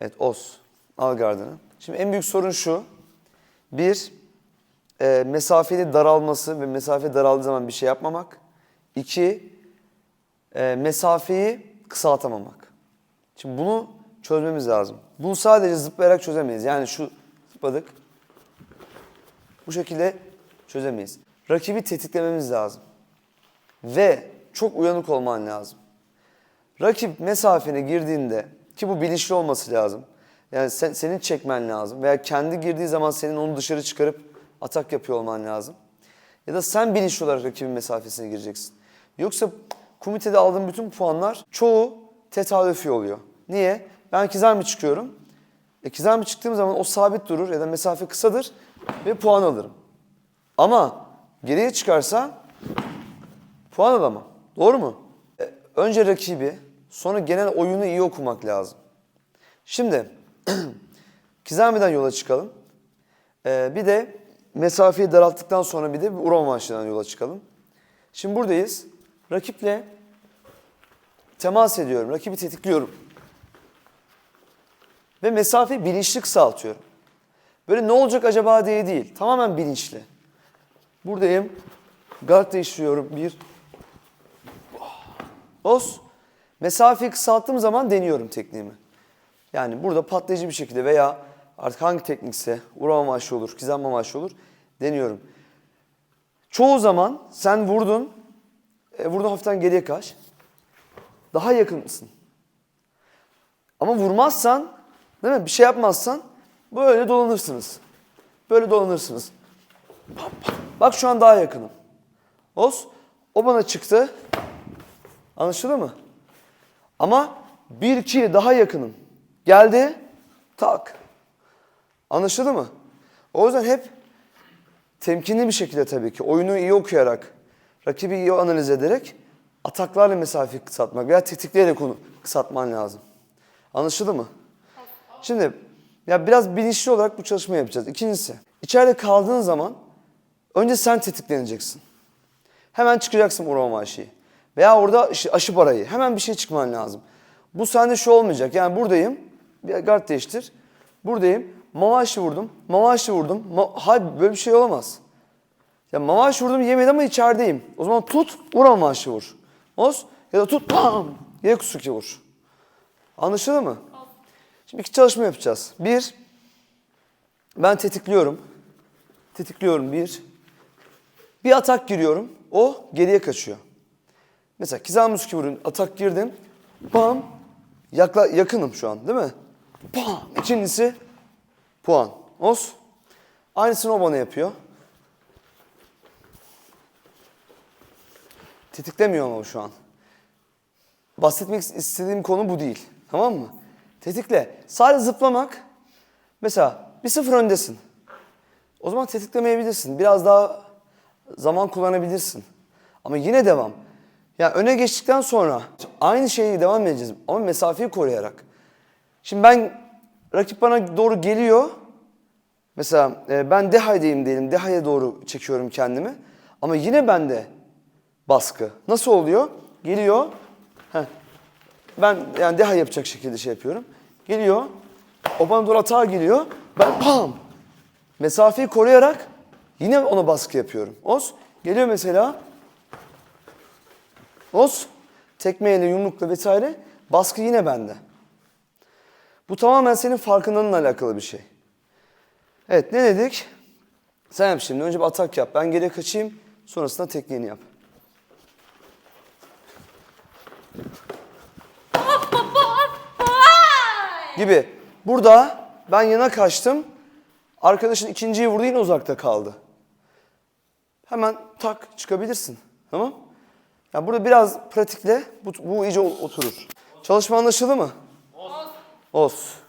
Evet os. Al gardını. Şimdi en büyük sorun şu. Bir, e, mesafenin daralması ve mesafe daraldığı zaman bir şey yapmamak. İki, e, mesafeyi kısaltamamak. Şimdi bunu çözmemiz lazım. Bunu sadece zıplayarak çözemeyiz. Yani şu zıpladık. Bu şekilde çözemeyiz. Rakibi tetiklememiz lazım. Ve çok uyanık olman lazım. Rakip mesafene girdiğinde ki bu bilinçli olması lazım. Yani sen, senin çekmen lazım veya kendi girdiği zaman senin onu dışarı çıkarıp atak yapıyor olman lazım. Ya da sen bilinçli olarak rakibin mesafesine gireceksin. Yoksa komitede aldığım bütün puanlar çoğu tesadüfi oluyor. Niye? Ben kizar çıkıyorum? E kizar çıktığım zaman o sabit durur ya da mesafe kısadır ve puan alırım. Ama geriye çıkarsa puan alamam. Doğru mu? E, önce rakibi, sonra genel oyunu iyi okumak lazım. Şimdi Kizami'den yola çıkalım. E, bir de mesafeyi daralttıktan sonra bir de Ural maçından yola çıkalım. Şimdi buradayız. Rakiple temas ediyorum. Rakibi tetikliyorum. Ve mesafeyi bilinçli kısaltıyorum. Böyle ne olacak acaba diye değil. Tamamen bilinçli. Buradayım. Guard değiştiriyorum. Bir. Os. Mesafeyi kısalttığım zaman deniyorum tekniğimi. Yani burada patlayıcı bir şekilde veya artık hangi teknikse vurma amaçlı olur, kizanma amaçlı olur deniyorum. Çoğu zaman sen vurdun, e, vurdun hafiften geriye kaç. Daha yakın mısın? Ama vurmazsan, değil mi? Bir şey yapmazsan böyle dolanırsınız. Böyle dolanırsınız. Bak şu an daha yakınım. Os, o bana çıktı. Anlaşıldı mı? Ama bir iki daha yakınım. Geldi, tak. Anlaşıldı mı? O yüzden hep temkinli bir şekilde tabii ki oyunu iyi okuyarak, rakibi iyi analiz ederek ataklarla mesafeyi kısaltmak veya tetikleyerek onu kısaltman lazım. Anlaşıldı mı? Şimdi ya biraz bilinçli olarak bu çalışmayı yapacağız. İkincisi, içeride kaldığın zaman önce sen tetikleneceksin. Hemen çıkacaksın vurma aşıyı. Veya orada aşı parayı. Hemen bir şey çıkman lazım. Bu sende şu olmayacak. Yani buradayım. Bir guard değiştir. Buradayım. Mavaşlı vurdum. Mavaşlı vurdum. Ma Hayır böyle bir şey olamaz. Ya mavaş vurdum yemedi ama içerideyim. O zaman tut vur mavaşı vur. Oz ya da tut bam. Yine kusuki vur. Anlaşıldı mı? Şimdi iki çalışma yapacağız. Bir, ben tetikliyorum. Tetikliyorum bir. Bir atak giriyorum. O geriye kaçıyor. Mesela Kizamuski vurun. Atak girdim. Bam. Yakla, yakınım şu an değil mi? Bam. İkincisi puan. Os. Aynısını o bana yapıyor. Tetiklemiyor ama şu an. Bahsetmek istediğim konu bu değil. Tamam mı? Tetikle. Sadece zıplamak. Mesela bir sıfır öndesin. O zaman tetiklemeyebilirsin. Biraz daha zaman kullanabilirsin. Ama yine devam. Yani öne geçtikten sonra aynı şeyi devam edeceğiz ama mesafeyi koruyarak. Şimdi ben rakip bana doğru geliyor. Mesela e, ben Deha'dayım diyelim. Deha'ya doğru çekiyorum kendimi. Ama yine bende baskı. Nasıl oluyor? Geliyor. Heh. Ben yani Deha yapacak şekilde şey yapıyorum. Geliyor. O bana doğru atağa geliyor. Ben pam. Mesafeyi koruyarak yine ona baskı yapıyorum. Os geliyor mesela. Os tekmeyle, yumrukla vesaire baskı yine bende. Bu tamamen senin farkındalığınla alakalı bir şey. Evet ne dedik? Sen yap şimdi. Önce bir atak yap. Ben geriye kaçayım. Sonrasında tekniğini yap. Gibi. Burada ben yana kaçtım. Arkadaşın ikinciyi vurdu yine uzakta kaldı. Hemen tak çıkabilirsin. Tamam? Yani burada biraz pratikle bu, bu iyice oturur. Çalışma anlaşıldı mı? Olsun. Olsun.